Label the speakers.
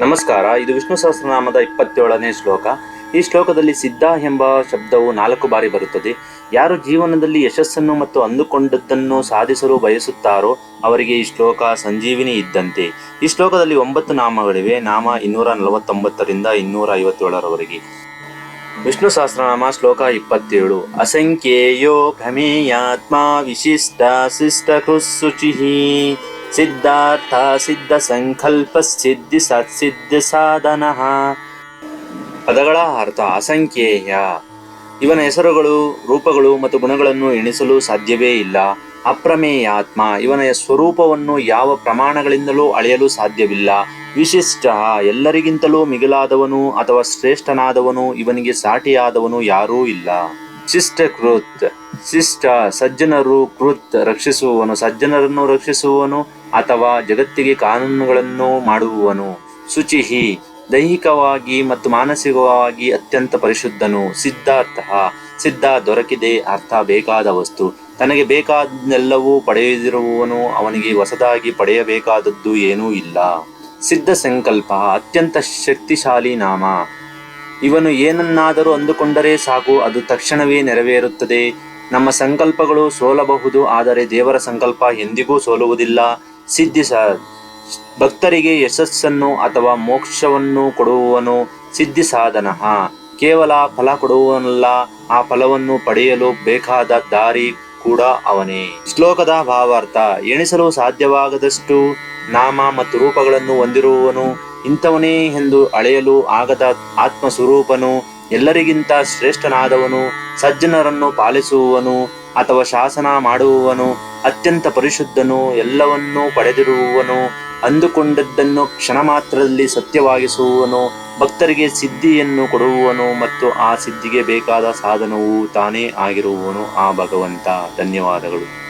Speaker 1: ನಮಸ್ಕಾರ, ಇದು ವಿಷ್ಣು ಸಹಸ್ರನಾಮದ ಇಪ್ಪತ್ತೇಳನೇ ಶ್ಲೋಕ. ಈ ಶ್ಲೋಕದಲ್ಲಿ ಸಿದ್ಧ ಎಂಬ ಶಬ್ದವು ನಾಲ್ಕು ಬಾರಿ ಬರುತ್ತದೆ. ಯಾರು ಜೀವನದಲ್ಲಿ ಯಶಸ್ಸನ್ನು ಮತ್ತು ಅಂದುಕೊಂಡದ್ದನ್ನು ಸಾಧಿಸಲು ಬಯಸುತ್ತಾರೋ ಅವರಿಗೆ ಈ ಶ್ಲೋಕ ಸಂಜೀವಿನಿ ಇದ್ದಂತೆ. ಈ ಶ್ಲೋಕದಲ್ಲಿ ಒಂಬತ್ತು ನಾಮಗಳಿವೆ. ನಾಮ ಇನ್ನೂರ ನಲವತ್ತೊಂಬತ್ತರಿಂದ ಇನ್ನೂರ ಐವತ್ತೇಳರವರೆಗೆ. ವಿಷ್ಣು ಸಹಸ್ರನಾಮ ಶ್ಲೋಕ ಇಪ್ಪತ್ತೇಳು. ಅಸಂಖ್ಯೇಯೋ ಭ್ರಮೇಯಾತ್ಮ ವಿಶಿಷ್ಟ ಶಿಷ್ಟ ಶುಚಿ ಸಿದ್ಧಾರ್ಥ ಸಿದ್ಧ ಸಂಕಲ್ಪ ಸಿದ್ಧಿ ಸತ್ಸಿದ್ಧ ಸಾಧನ. ಪದಗಳ ಅರ್ಥ ಅಸಂಖ್ಯೇಯ. ಇವನ ಹೆಸರುಗಳು, ರೂಪಗಳು ಮತ್ತು ಗುಣಗಳನ್ನು ಎಣಿಸಲು ಸಾಧ್ಯವೇ ಇಲ್ಲ. ಅಪ್ರಮೇಯಾತ್ಮ ಇವನ ಸ್ವರೂಪವನ್ನು ಯಾವ ಪ್ರಮಾಣಗಳಿಂದಲೂ ಅಳೆಯಲು ಸಾಧ್ಯವಿಲ್ಲ. ವಿಶಿಷ್ಟ ಎಲ್ಲರಿಗಿಂತಲೂ ಮಿಗಿಲಾದವನು ಅಥವಾ ಶ್ರೇಷ್ಠನಾದವನು ಇವನಿಗೆ ಸಾಟಿಯಾದವನು ಯಾರೂ ಇಲ್ಲ. ಶಿಷ್ಟ ಕೃತ್ ಶಿಷ್ಟ ಸಜ್ಜನರು ಕೃತ್ ರಕ್ಷಿಸುವವನು, ಸಜ್ಜನರನ್ನು ರಕ್ಷಿಸುವವನು ಅಥವಾ ಜಗತ್ತಿಗೆ ಕಾನೂನುಗಳನ್ನು ಮಾಡುವವನು. ಶುಚಿಹಿ, ದೈಹಿಕವಾಗಿ ಮತ್ತು ಮಾನಸಿಕವಾಗಿ ಅತ್ಯಂತ ಪರಿಶುದ್ಧನು. ಸಿದ್ಧಾರ್ಥ, ಸಿದ್ಧ ದೊರಕಿದೆ ಅರ್ಥ ಬೇಕಾದ ವಸ್ತು. ತನಗೆ ಬೇಕಾದೆಲ್ಲವೂ ಪಡೆಯದಿರುವವನು ಅವನಿಗೆ ಹೊಸದಾಗಿ ಪಡೆಯಬೇಕಾದದ್ದು ಏನೂ ಇಲ್ಲ. ಸಿದ್ಧ ಸಂಕಲ್ಪ, ಅತ್ಯಂತ ಶಕ್ತಿಶಾಲಿ ನಾಮ. ಇವನು ಏನನ್ನಾದರೂ ಅಂದುಕೊಂಡರೆ ಸಾಕು, ಅದು ತಕ್ಷಣವೇ ನೆರವೇರುತ್ತದೆ. ನಮ್ಮ ಸಂಕಲ್ಪಗಳು ಸೋಲಬಹುದು, ಆದರೆ ದೇವರ ಸಂಕಲ್ಪ ಎಂದಿಗೂ ಸೋಲುವುದಿಲ್ಲ. ಸಿದ್ಧಿಸ ಭಕ್ತರಿಗೆ ಯಶಸ್ಸನ್ನು ಅಥವಾ ಮೋಕ್ಷವನ್ನು ಕೊಡುವವನು ಸಿದ್ಧಿ ಸಾಧನ. ಕೇವಲ ಫಲ ಕೊಡುವವನಲ್ಲ, ಆ ಫಲವನ್ನು ಪಡೆಯಲು ಬೇಕಾದ ದಾರಿ ಕೂಡ ಅವನೇ. ಶ್ಲೋಕದ ಭಾವಾರ್ಥ, ಎಣಿಸಲು ಸಾಧ್ಯವಾಗದಷ್ಟು ನಾಮ ಮತ್ತು ರೂಪಗಳನ್ನು ಹೊಂದಿರುವವನು ಇಂಥವನೇ ಎಂದು ಅಳೆಯಲು ಆಗದ ಆತ್ಮ ಸ್ವರೂಪನು ಎಲ್ಲರಿಗಿಂತ ಶ್ರೇಷ್ಠನಾದವನು, ಸಜ್ಜನರನ್ನು ಪಾಲಿಸುವವನು ಅಥವಾ ಶಾಸನ ಮಾಡುವವನು, ಅತ್ಯಂತ ಪರಿಶುದ್ಧನು, ಎಲ್ಲವನ್ನೂ ಪಡೆದಿರುವವನು, ಅಂದುಕೊಂಡದ್ದನ್ನು ಕ್ಷಣ ಮಾತ್ರದಲ್ಲಿ ಸತ್ಯವಾಗಿಸುವವನು, ಭಕ್ತರಿಗೆ ಸಿದ್ಧಿಯನ್ನು ಕೊಡುವವನು ಮತ್ತು ಆ ಸಿದ್ಧಿಗೆ ಬೇಕಾದ ಸಾಧನವು ತಾನೇ ಆಗಿರುವವನು. ಆ ಭಗವಂತ, ಧನ್ಯವಾದಗಳು.